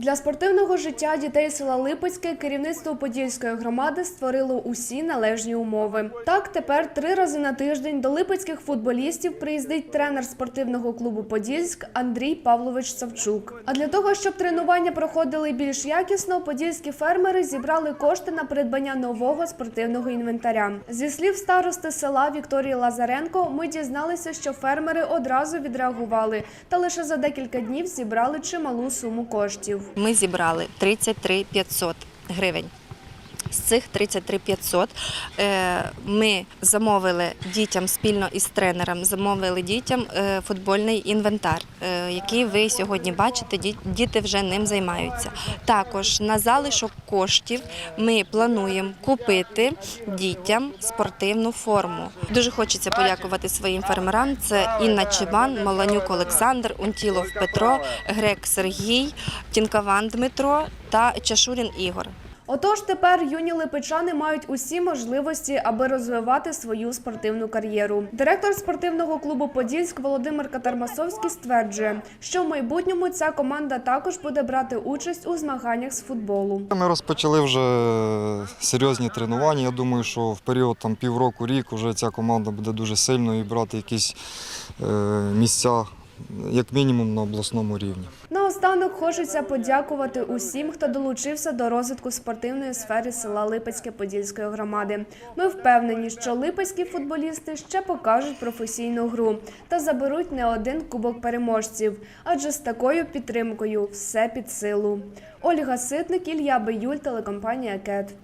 Для спортивного життя дітей села Липецьке керівництво Подільської громади створило усі належні умови. Так, тепер три рази на тиждень до липецьких футболістів приїздить тренер спортивного клубу Подільськ Андрій Павлович Савчук. А для того, щоб тренування проходили більш якісно, подільські фермери зібрали кошти на придбання нового спортивного інвентаря. Зі слів старости села Вікторії Лазаренко, ми дізналися, що фермери одразу відреагували та лише за декілька днів зібрали чималу суму коштів. Ми зібрали 33 500 гривень. З цих 33 500 е, ми замовили дітям спільно із тренером, замовили дітям е, футбольний інвентар, е, який ви сьогодні бачите, діти вже ним займаються. Також на залишок коштів ми плануємо купити дітям спортивну форму. Дуже хочеться подякувати своїм фермерам. Це Інна Чебан, Маланюк Олександр, Унтілов Петро, Грек Сергій, Тінкаван Дмитро та Чашурін Ігор. Отож, тепер юні липичани мають усі можливості, аби розвивати свою спортивну кар'єру. Директор спортивного клубу Подільськ Володимир Катармасовський стверджує, що в майбутньому ця команда також буде брати участь у змаганнях з футболу. Ми розпочали вже серйозні тренування. Я думаю, що в період там, півроку, рік вже ця команда буде дуже сильною і брати якісь е, місця, як мінімум, на обласному рівні. Наостанок хочеться подякувати усім, хто долучився до розвитку спортивної сфери села Липецьке Подільської громади. Ми впевнені, що липецькі футболісти ще покажуть професійну гру та заберуть не один кубок переможців, адже з такою підтримкою все під силу. Ольга Ситник, Ілля Биюль, телекомпанія Кет.